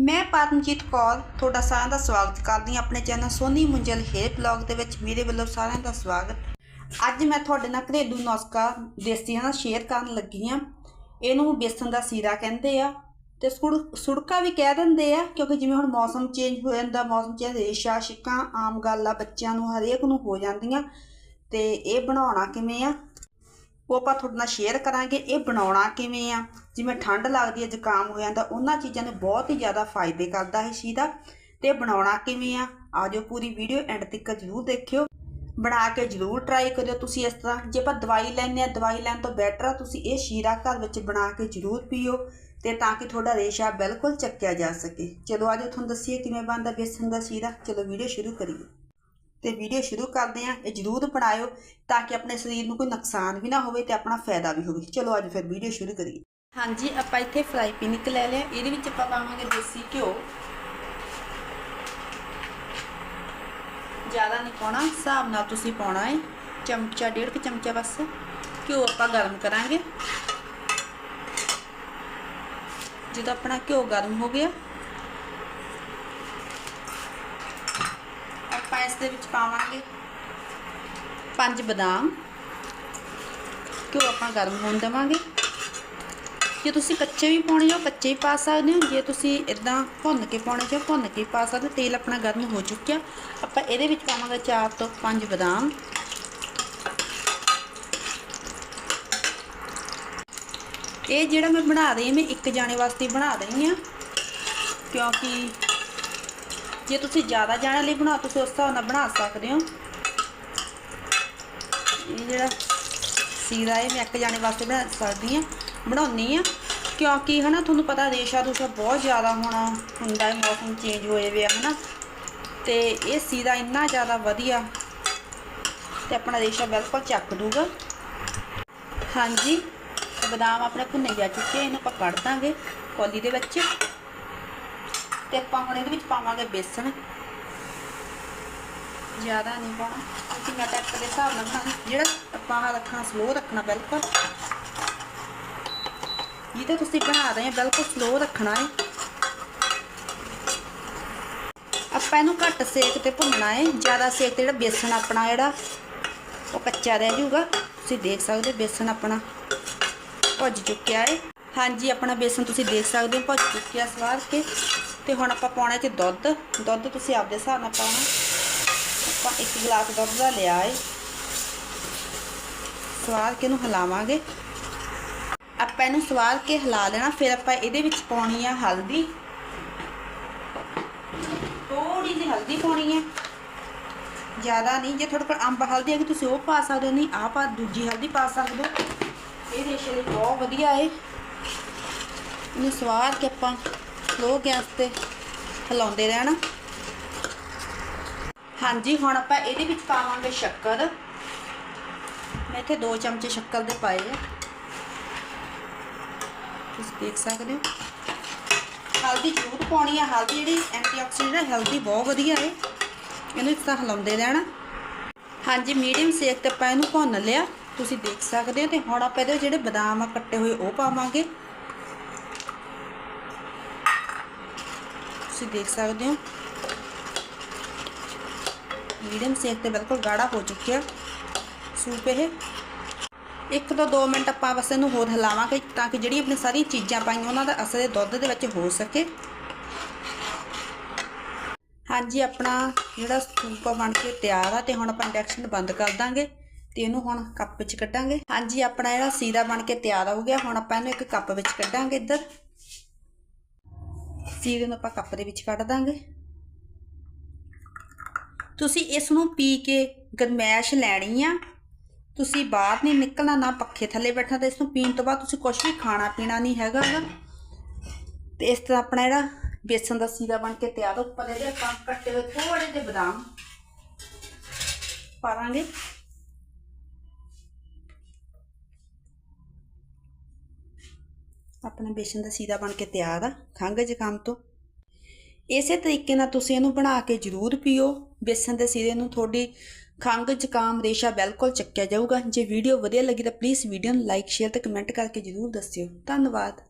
ਮੈਂ ਪਰਮਜੀਤ ਕੌਰ ਤੁਹਾਡਾ ਸਾਰਿਆਂ ਦਾ ਸਵਾਗਤ ਕਰਦੀ ਹਾਂ ਆਪਣੇ channel Soni Munjal hair blog ਦੇ ਵਿੱਚ। ਮੇਰੇ ਵੱਲੋਂ ਸਾਰਿਆਂ ਦਾ ਸਵਾਗਤ। ਅੱਜ ਮੈਂ ਤੁਹਾਡੇ ਨਾਲ ਘਰੇਲੂ ਨੁਸਖਾ ਦੇਸੀਆਂ ਨਾਲ ਸ਼ੇਅਰ ਕਰਨ ਲੱਗੀ ਹਾਂ। ਇਹਨੂੰ ਬੇਸਨ ਦਾ ਸੀਰਾ ਕਹਿੰਦੇ ਆ ਤੇ ਸੁੜ- ਸੁੜਕਾ ਵੀ ਕਹਿ ਦਿੰਦੇ ਆ, ਕਿਉਂਕਿ ਜਿਵੇਂ ਹੁਣ ਮੌਸਮ ਚੇਂਜ ਹੋ ਜਾਂਦਾ, ਮੌਸਮ ਚੇਂਜ ਰੇਸ਼ਾ ਸ਼ਿਕਾਂ ਆਮ ਗੱਲ ਆ ਬੱਚਿਆਂ ਨੂੰ ਹਰੇਕ ਨੂੰ ਹੋ ਜਾਂਦੀਆਂ। ਤੇ ਇਹ ਬਣਾਉਣਾ ਕਿਵੇਂ ਆ? ਉਹ ਆਪਾਂ ਤੁਹਾਡੇ ਨਾਲ ਸ਼ੇਅਰ ਕਰਾਂਗੇ ਇਹ ਬਣਾਉਣਾ ਕਿਵੇਂ ਆ, ਜਿਵੇਂ ਠੰਡ ਲੱਗਦੀ ਹੈ ਜ਼ੁਕਾਮ ਹੋ ਜਾਂਦਾ, ਉਹਨਾਂ ਚੀਜ਼ਾਂ ਨੂੰ ਬਹੁਤ ਹੀ ਜ਼ਿਆਦਾ ਫਾਇਦੇ ਕਰਦਾ ਹੈ ਚੀਜ਼ ਦਾ। ਤੇ ਬਣਾਉਣਾ ਕਿਵੇਂ ਆ ਆਜੋ ਪੂਰੀ ਵੀਡੀਓ ਐਂਡ ਤੱਕ ਜ਼ਰੂਰ ਦੇਖਿਓ। ਬਣਾ ਕੇ ਜ਼ਰੂਰ ਟਰਾਈ ਕਰਿਓ ਤੁਸੀਂ ਇਸ ਤਰ੍ਹਾਂ। ਜੇ ਆਪਾਂ ਦਵਾਈ ਲੈਂਦੇ ਆ, ਦਵਾਈ ਲੈਣ ਤੋਂ ਬੈਟਰ ਆ, ਤੁਸੀਂ ਇਹ ਸ਼ੀਰਾ ਘਰ ਵਿੱਚ ਬਣਾ ਕੇ ਜ਼ਰੂਰ ਪੀਓ ਤੇ ਤਾਂ ਕਿ ਤੁਹਾਡਾ ਰੇਸ਼ਾ ਬਿਲਕੁਲ ਚੱਕਿਆ ਜਾ ਸਕੇ। ਚਲੋ ਆਜੋ ਤੁਹਾਨੂੰ ਦੱਸੀਏ ਕਿਵੇਂ ਬਣਦਾ ਬੇਸਨ ਦਾ ਸ਼ੀਰਾ ਚਲੋ ਵੀਡੀਓ ਸ਼ੁਰੂ ਕਰੀਏ। ਤੇ ਵੀਡੀਓ ਸ਼ੁਰੂ ਕਰਦੇ ਆ ਇਹ ਜਰੂਰ ਬਣਾਇਓ ਤਾਂ ਕਿ ਆਪਣੇ ਸਰੀਰ ਨੂੰ ਕੋਈ ਨੁਕਸਾਨ ਵੀ ਨਾ ਹੋਵੇ ਤੇ ਆਪਣਾ ਫਾਇਦਾ ਵੀ ਹੋਵੇ। ਚਲੋ, ਅੱਜ ਫਿਰ ਵੀਡੀਓ ਸ਼ੁਰੂ ਕਰੀਏ। ਹਾਂਜੀ, ਆਪਾਂ ਇੱਥੇ ਫਰਾਈ ਪੈਨ ਇੱਕ ਲੈ ਲਿਆ। ਇਹਦੇ ਵਿੱਚ ਆਪਾਂ ਪਾਵਾਂਗੇ ਦੇਸੀ ਘਿਓ। ਜ਼ਿਆਦਾ ਨਹੀਂ ਪਾਉਣਾ। ਹਿਸਾਬ ਨਾਲ ਤੁਸੀਂ ਪਾਉਣਾ ਹੈ ਚਮਚਾ, ਡੇਢ ਕੁ ਚਮਚਾ ਬਸ। ਘਿਓ ਆਪਾਂ ਗਰਮ ਕਰਾਂਗੇ। ਜਦੋਂ ਆਪਣਾ ਘਿਓ ਗਰਮ ਹੋ ਗਿਆ ਆਪਾਂ ਇਸ ਦੇ ਵਿੱਚ ਪਾਵਾਂਗੇ ਪੰਜ ਬਦਾਮ। ਘਿਓ ਆਪਾਂ ਗਰਮ ਹੋਣ ਦੇਵਾਂਗੇ। ਜੇ ਤੁਸੀਂ ਕੱਚੇ ਵੀ ਪਾਉਣੇ ਹੋ, ਕੱਚੇ ਹੀ ਪਾ ਸਕਦੇ ਹੋ। ਜੇ ਤੁਸੀਂ ਇਦਾਂ ਭੁੰਨ ਕੇ ਪਾਉਣੇ ਚਾਹੋ ਭੁੰਨ ਕੇ ਪਾ ਸਕਦੇ ਤੇਲ ਆਪਣਾ ਗਰਮ ਹੋ ਚੁੱਕਿਆ। ਆਪਾਂ ਇਹਦੇ ਵਿੱਚ ਪਾਵਾਂਗੇ 4 ਤੋਂ 5 ਬਦਾਮ। ਇਹ ਜਿਹੜਾ ਮੈਂ ਬਣਾ ਰਹੀ ਹਾਂ, ਮੈਂ ਇੱਕ ਜਾਣੇ ਵਾਸਤੇ ਬਣਾ ਰਹੀ ਹਾਂ। ਕਿਉਂਕਿ ਜੇ ਤੁਸੀਂ ਜ਼ਿਆਦਾ ਜਾਣਿਆਂ ਲਈ ਬਣਾ, ਤੁਸੀਂ ਉਸ ਹਿਸਾਬ ਨਾਲ ਬਣਾ ਸਕਦੇ ਹੋ। ਇਹ ਜਿਹੜਾ ਸੀਰਾ ਇਹ ਮੈਂ ਇੱਕ ਜਾਣੇ ਵਾਸਤੇ ਬਣਾ ਸਕਦੀ ਹਾਂ ਬਣਾਉਣੀ ਆ ਕਿਉਂਕਿ ਹਨਾ, ਤੁਹਾਨੂੰ ਪਤਾ ਰੇਸ਼ਾ ਦੂਸ਼ਾ ਬਹੁਤ ਜ਼ਿਆਦਾ ਹੋਣਾ ਹੁੰਦਾ ਹੈ, ਮੌਸਮ ਚੇਂਜ ਹੋਏ ਵੇ ਆ, ਹਨਾ। ਤੇ ਇਹ ਸੀਰਾ ਇੰਨਾ ਜ਼ਿਆਦਾ ਵਧੀਆ ਤੇ ਆਪਣਾ ਰੇਸ਼ਾ ਬਿਲਕੁਲ ਚੱਕ ਦੂਗਾ। ਹਾਂਜੀ, ਬਦਾਮ ਆਪਣੇ ਭੁੰਨੇ ਜਾ ਚੁੱਕੇ ਇਹਨੂੰ ਆਪਾਂ ਕੱਢ ਦਾਂਗੇ ਕੌਲੀ ਦੇ ਵਿੱਚ। ਤੇ ਆਪਾਂ ਹੁਣ ਇਹਦੇ ਵਿੱਚ ਪਾਵਾਂਗੇ ਬੇਸਣ ਜ਼ਿਆਦਾ ਨਹੀਂ ਪਾਉਣਾ। ਕਿਉਂਕਿ ਮੈਂ ਟੈਕ ਦੇ ਹਿਸਾਬ ਨਾਲ ਬਣਾਉਣਾ। ਜਿਹੜਾ ਆਪਾਂ ਆਹ ਰੱਖਣਾ ਸਲੋ ਰੱਖਣਾ ਬਿਲਕੁਲ। ਜਿਹਦੇ ਤੁਸੀਂ ਬਣਾ ਰਹੇ ਹੋ, ਬਿਲਕੁਲ ਸਲੋ ਰੱਖਣਾ ਹੈ ਆਪਾਂ ਇਹਨੂੰ ਘੱਟ ਸੇਕ ਤੇ ਭੁੰਨਣਾ ਹੈ ਜ਼ਿਆਦਾ ਸੇਕ ਤੇ ਜਿਹੜਾ ਬੇਸਣ ਆਪਣਾ, ਜਿਹੜਾ ਉਹ ਕੱਚਾ ਰਹਿ ਜਾਊਗਾ। ਤੁਸੀਂ ਦੇਖ ਸਕਦੇ ਹੋ ਬੇਸਣ ਆਪਣਾ ਭੁੱਜ ਚੁੱਕਿਆ ਹੈ ਹਾਂਜੀ, ਆਪਣਾ ਬੇਸਣ ਤੁਸੀਂ ਦੇਖ ਸਕਦੇ ਹੋ, ਭੁੱਜ ਚੁੱਕਿਆ ਸਵਾਰ ਕੇ। ਤੇ ਹੁਣ ਆਪਾਂ ਪਾਉਣਾ ਚ ਦੁੱਧ। ਦੁੱਧ ਤੁਸੀਂ ਆਪਦੇ ਹਿਸਾਬ ਨਾਲ ਪਾਉਣਾ। ਆਪਾਂ ਇੱਕ ਗਲਾਸ ਦੁੱਧ ਦਾ ਲਿਆ ਹੈ ਸਵਾਰ ਕੇ ਇਹਨੂੰ ਹਿਲਾਵਾਂਗੇ। ਆਪਾਂ ਇਹਨੂੰ ਸਵਾਰ ਕੇ ਹਿਲਾ ਲੈਣਾ ਫਿਰ ਆਪਾਂ ਇਹਦੇ ਵਿੱਚ ਪਾਉਣੀ ਆ ਹਲਦੀ। ਥੋੜੀ ਜਿਹੀ ਹਲਦੀ ਪਾਉਣੀ ਹੈ ਜ਼ਿਆਦਾ ਨਹੀਂ, ਜੇ ਤੁਹਾਡੇ ਕੋਲ ਅੰਬ ਹਲਦੀ ਹੈਗੀ, ਤੁਸੀਂ ਉਹ ਪਾ ਸਕਦੇ ਹੋ। ਨਹੀਂ, ਆਹ ਪਾ, ਦੂਜੀ ਹਲਦੀ ਪਾ ਸਕਦੇ ਹੋ। ਇਹ ਰੇਸ਼ੇ ਲਈ ਬਹੁਤ ਵਧੀਆ ਹੈ ਇਹਨੂੰ ਸਵਾਰ ਕੇ ਆਪਾਂ ਸਲੋ ਗੈਸ ਤੇ ਹਿਲਾਉਂਦੇ ਰਹਿਣਾ। ਹਾਂਜੀ, ਹੁਣ ਆਪਾਂ ਇਹਦੇ ਵਿੱਚ ਪਾਵਾਂਗੇ ਸ਼ੱਕਰ। ਮੈਂ ਇੱਥੇ 2 ਚਮਚੇ ਸ਼ੱਕਰ ਦੇ ਪਾਏ ਆ। ਤੁਸੀਂ ਦੇਖ ਸਕਦੇ ਹੋ। ਹਲਦੀ ਜ਼ਰੂਰ ਪਾਉਣੀ ਆ। ਹਲਦੀ ਜਿਹੜੀ ਐਂਟੀਆਕਸੀਡੈਂਟ ਹੈ ਹੈਲਦੀ ਬਹੁਤ ਵਧੀਆ ਹੈ ਇਹਨੂੰ ਇੱਕ ਤਾਂ ਹਿਲਾਉਂਦੇ ਰਹਿਣਾ। ਹਾਂਜੀ ਮੀਡੀਅਮ ਸੇਕ ਤੇ ਆਪਾਂ ਇਹਨੂੰ ਭੁੰਨ ਲਿਆ। ਤੁਸੀਂ ਦੇਖ ਸਕਦੇ ਹੋ ਤੇ ਹੁਣ ਆਪਾਂ ਇਹਦੇ ਜਿਹੜੇ ਬਦਾਮ ਆ, ਕੱਟੇ ਹੋਏ, ਉਹ ਪਾਵਾਂਗੇ। ਤੁਸੀਂ ਦੇਖ ਸਕਦੇ ਹੋ। ਮੀਡੀਅਮ ਸੇਕ ਤੇ ਬਿਲਕੁਲ ਗਾੜਾ ਹੋ ਚੁੱਕਿਆ। ਸੂਪ ਇਹ। ਇੱਕ ਤੋਂ 2 ਮਿੰਟ ਆਪਾਂ ਬਸ ਇਹਨੂੰ ਹੋਰ ਹਿਲਾਵਾਂਗੇ ਤਾਂ ਕਿ ਜਿਹੜੀ ਆਪਣੀ ਸਾਰੀਆਂ ਚੀਜ਼ਾਂ ਪਾਈਆਂ, ਉਹਨਾਂ ਦਾ ਅਸਰ ਇਹ ਦੁੱਧ ਦੇ ਵਿੱਚ ਹੋ ਸਕੇ। ਹਾਂਜੀ, ਆਪਣਾ ਜਿਹੜਾ ਸੂਪ ਆ ਬਣ ਕੇ ਤਿਆਰ ਆ ਤੇ ਹੁਣ ਆਪਾਂ ਇੰਡਕਸ਼ਨ ਬੰਦ ਕਰ ਦਾਂਗੇ ਤੇ ਇਹਨੂੰ ਹੁਣ ਕੱਪ ਵਿੱਚ ਕੱਢਾਂਗੇ। ਹਾਂਜੀ, ਆਪਣਾ ਜਿਹੜਾ ਸੀਰਾ ਬਣ ਕੇ ਤਿਆਰ ਹੋ ਗਿਆ, ਹੁਣ ਆਪਾਂ ਇਹਨੂੰ ਇੱਕ ਕੱਪ ਵਿੱਚ ਕੱਢਾਂਗੇ ਇੱਧਰ। ਸੀਰੇ ਨੂੰ ਆਪਾਂ ਕੱਪ ਦੇ ਵਿੱਚ ਕੱਢ ਦਾਂਗੇ। ਤੁਸੀਂ ਇਸ ਨੂੰ ਪੀ ਕੇ ਗਰਮੈਸ਼ ਲੈਣੀ ਆ। ਤੁਸੀਂ ਬਾਹਰ ਨਹੀਂ ਨਿਕਲਣਾ, ਨਾ ਪੱਖੇ ਥੱਲੇ ਬੈਠਣਾ ਤੇ ਇਸ ਨੂੰ ਪੀਣ ਤੋਂ ਬਾਅਦ ਤੁਸੀਂ ਕੁਝ ਵੀ ਖਾਣਾ ਪੀਣਾ ਨਹੀਂ ਹੈਗਾ ਤੇ ਇਸ ਤਰ੍ਹਾਂ ਆਪਣਾ ਜਿਹੜਾ ਬੇਸਨ ਦਾ ਸੀਰਾ ਬਣ ਕੇ ਤਿਆਰ ਹੋ ਉੱਪਰ ਇਹਦੇ ਆਪਾਂ ਕੱਟੇ ਹੋਏ ਥੋੜੇ ਜਿਹੇ ਬਦਾਮ ਪਾਵਾਂਗੇ। ਆਪਣਾ ਬੇਸਨ ਦਾ ਸੀਰਾ ਬਣ ਕੇ ਤਿਆਰ ਆ, ਖੰਘ ਜ਼ੁਕਾਮ ਤੋਂ। ਇਸੇ ਤਰੀਕੇ ਨਾਲ ਤੁਸੀਂ ਇਹਨੂੰ ਬਣਾ ਕੇ ਜ਼ਰੂਰ ਪੀਓ। ਬੇਸਨ ਦੇ ਸੀਰੇ ਨੂੰ ਤੁਹਾਡੀ ਖੰਘ ਜ਼ੁਕਾਮ ਰੇਸ਼ਾ ਬਿਲਕੁਲ ਚੱਕਿਆ ਜਾਊਗਾ। ਜੇ ਵੀਡੀਓ ਵਧੀਆ ਲੱਗੀ ਤਾਂ ਪਲੀਜ਼ ਵੀਡੀਓ ਨੂੰ ਲਾਈਕ ਸ਼ੇਅਰ ਤੇ ਕਮੈਂਟ ਕਰਕੇ ਜ਼ਰੂਰ ਦੱਸਿਓ। ਧੰਨਵਾਦ।